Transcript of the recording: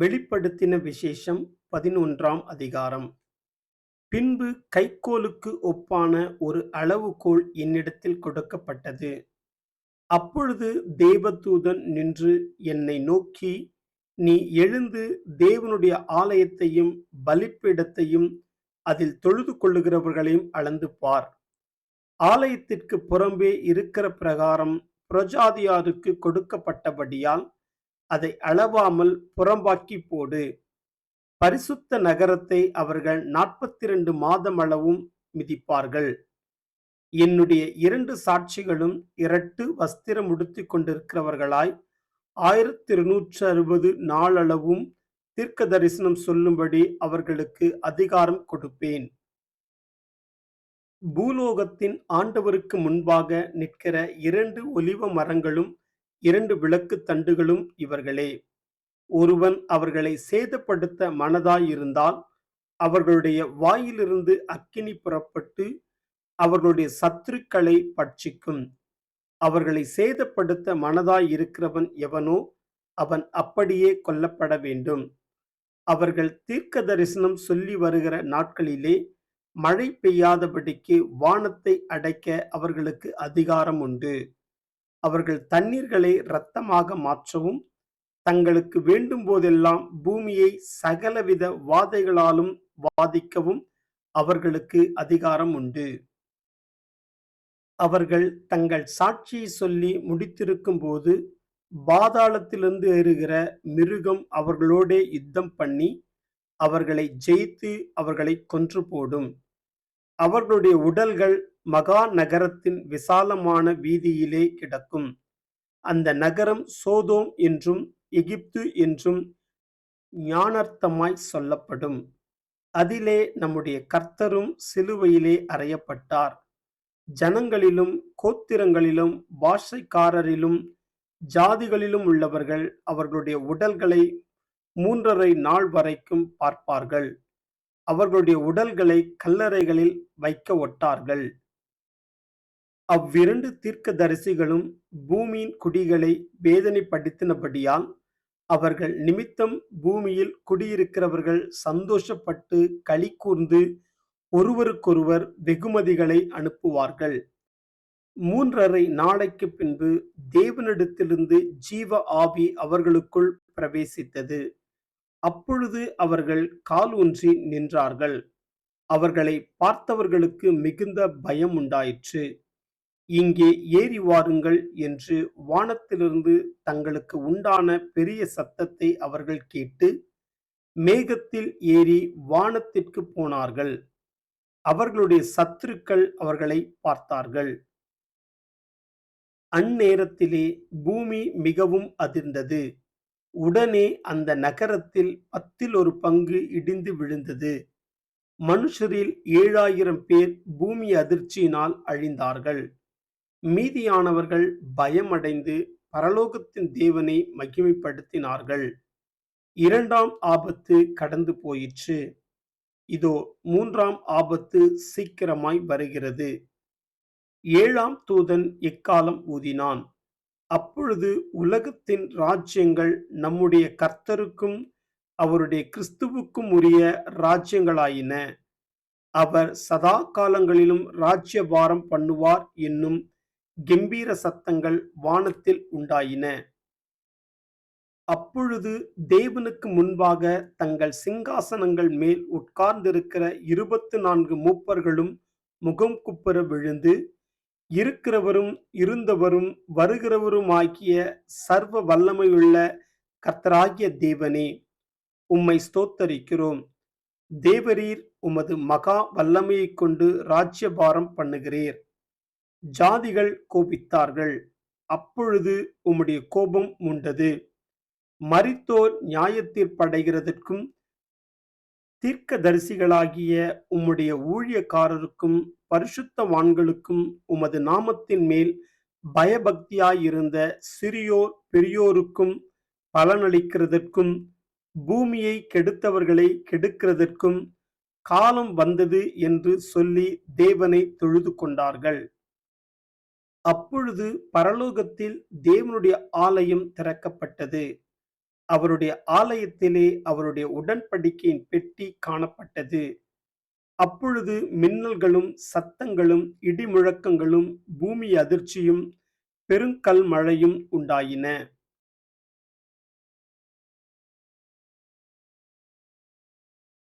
வெளிப்படுத்தின விசேஷம் பதினொன்றாம் அதிகாரம். பின்பு கைக்கோலுக்கு ஒப்பான ஒரு அளவுகோல் என்னிடத்தில் கொடுக்கப்பட்டது. அப்பொழுது தேவதூதன் நின்று என்னை நோக்கி, நீ எழுந்து தேவனுடைய ஆலயத்தையும் பலிப்பிடத்தையும் அதில் தொழுது கொள்ளுகிறவர்களையும் அளந்து பார். ஆலயத்திற்கு புறம்பே இருக்கிற பிரகாரம் புரஜாதியாருக்கு கொடுக்கப்பட்டபடியால் அதை அளவாமல் புறம்பாக்கிப் போடு. பரிசுத்த நகரத்தை அவர்கள் நாற்பத்தி நாற்பத்திரண்டு மாதமளவும் மிதிப்பார்கள். என்னுடைய இரண்டு சாட்சிகளும் இரட்டு வஸ்திரம் உடுத்திக் கொண்டிருக்கிறவர்களாய் ஆயிரத்தி இருநூற்றி அறுபது நாளளவும் தீர்க்கதரிசனம் சொல்லும்படி அவர்களுக்கு அதிகாரம் கொடுப்பேன். பூலோகத்தின் ஆண்டவருக்கு முன்பாக நிற்கிற இரண்டு ஒலிவ மரங்களும் இரண்டு விளக்குத் தண்டுகளும் இவர்களே. ஒருவன் அவர்களை சேதப்படுத்த மனதாயிருந்தால் அவர்களுடைய வாயிலிருந்து அக்கினி புறப்பட்டு அவர்களுடைய சத்துருக்களை பட்சிக்கும். அவர்களை சேதப்படுத்த மனதாயிருக்கிறவன் எவனோ அவன் அப்படியே கொல்லப்பட வேண்டும். அவர்கள் தீர்க்க தரிசனம் சொல்லி வருகிற நாட்களிலே மழை பெய்யாதபடிக்கு வானத்தை அடைக்க அவர்களுக்கு அதிகாரம் உண்டு. அவர்கள் தண்ணீர்களை இரத்தமாக மாற்றவும் தங்களுக்கு வேண்டும் போதெல்லாம் பூமியை சகலவித வாதைகளாலும் வாதிக்கவும் அவர்களுக்கு அதிகாரம் உண்டு. அவர்கள் தங்கள் சாட்சியை சொல்லி முடித்திருக்கும் போது பாதாளத்திலிருந்து ஏறுகிற மிருகம் அவர்களோடே யுத்தம் பண்ணி அவர்களை ஜெயித்து அவர்களை கொன்று போடும் அவர்களுடைய உடல்கள் மகா நகரத்தின் விசாலமான வீதியிலே கிடக்கும். அந்த நகரம் சோதோம் என்றும் எகிப்து என்றும் ஞானர்த்தமாய் சொல்லப்படும். அதிலே நம்முடைய கர்த்தரும் சிலுவையிலே அறையப்பட்டார். ஜனங்களிலும் கோத்திரங்களிலும் பாஷைக்காரரிலும் ஜாதிகளிலும் உள்ளவர்கள் அவர்களுடைய உடல்களை மூன்றரை நாள் வரைக்கும் பார்ப்பார்கள். அவர்களுடைய உடல்களை கல்லறைகளில் வைக்க ஒட்டார்கள். அவ்விரண்டு தீர்க்க தரிசிகளும் பூமியின் குடிகளை வேதனைப்படுத்தினபடியால் அவர்கள் நிமித்தம் பூமியில் குடியிருக்கிறவர்கள் சந்தோஷப்பட்டு களி கூர்ந்து ஒருவருக்கொருவர் வெகுமதிகளை அனுப்புவார்கள். மூன்றரை நாளைக்கு பின்பு தேவனிடத்திலிருந்து ஜீவ ஆவி அவர்களுக்குள் பிரவேசித்தது. அப்பொழுது அவர்கள் கால் ஒன்றி நின்றார்கள். அவர்களை பார்த்தவர்களுக்கு மிகுந்த பயம் உண்டாயிற்று. இங்கே ஏறி வாருங்கள் என்று வானத்திலிருந்து தங்களுக்கு உண்டான பெரிய சத்தத்தை அவர்கள் கேட்டு மேகத்தில் ஏறி வானத்திற்குப் போனார்கள். அவர்களுடைய சத்துருக்கள் அவர்களைப் பார்த்தார்கள். அந்நேரத்திலே பூமி மிகவும் அதிர்ந்தது. உடனே அந்த நகரத்தில் பத்தில் ஒரு பங்கு இடிந்து விழுந்தது. மனுஷரில் ஏழாயிரம் பேர் பூமி அதிர்ச்சியினால் அழிந்தார்கள். மீதியானவர்கள் பயமடைந்து பரலோகத்தின் தேவனை மகிமைப்படுத்தினார்கள். இரண்டாம் ஆபத்து கடந்து போயிற்று. இதோ மூன்றாம் ஆபத்து சீக்கிரமாய் வருகிறது. ஏழாம் தூதன் எக்காலம் ஊதினான். அப்பொழுது உலகத்தின் ராஜ்யங்கள் நம்முடைய கர்த்தருக்கும் அவருடைய கிறிஸ்துவுக்கும் உரிய ராஜ்யங்களாயின. அவர் சதா காலங்களிலும் ராஜ்யபாரம் பண்ணுவார் என்னும் கெம்பீர சத்தங்கள் வானத்தில் உண்டாயின. அப்பொழுது தேவனுக்கு முன்பாக தங்கள் சிங்காசனங்கள் மேல் உட்கார்ந்திருக்கிற இருபத்து நான்கு மூப்பர்களும் முகம் குப்புற விழுந்து, இருக்கிறவரும் இருந்தவரும் வருகிறவருமாகிய சர்வ வல்லமையுள்ள கர்த்தராகிய தேவனே, உம்மை ஸ்தோத்தரிக்கிறோம். தேவரீர் உமது மகா வல்லமையைக் கொண்டு ராஜ்யபாரம் பண்ணுகிறீர். ஜாதிகள் கோபித்தார்கள். அப்பொழுது உம்முடைய கோபம் உண்டது மறித்தோர் நியாயத்தீர்ப்படைகிறதற்கும் தீர்க்கதரிசிகளாகிய உம்முடைய ஊழியக்காரருக்கும் பரிசுத்தவான்களுக்கும் உமது நாமத்தின் மேல் பயபக்தியாயிருந்த சிறியோர் பெரியோருக்கும் பலனளிக்கிறதற்கும் பூமியை கெடுத்தவர்களை கெடுக்கிறதற்கும் காலம் வந்தது என்று சொல்லி தேவனை தொழுது கொண்டார்கள். அப்பொழுது பரலோகத்தில் தேவனுடைய ஆலயம் திறக்கப்பட்டது. அவருடைய ஆலயத்திலே அவருடைய உடன்படிக்கையின் பெட்டி காணப்பட்டது. அப்பொழுது மின்னல்களும், சத்தங்களும், இடிமுழக்கங்களும், பூமி அதிர்ச்சியும், பெருங்கல் மழையும் உண்டாயின.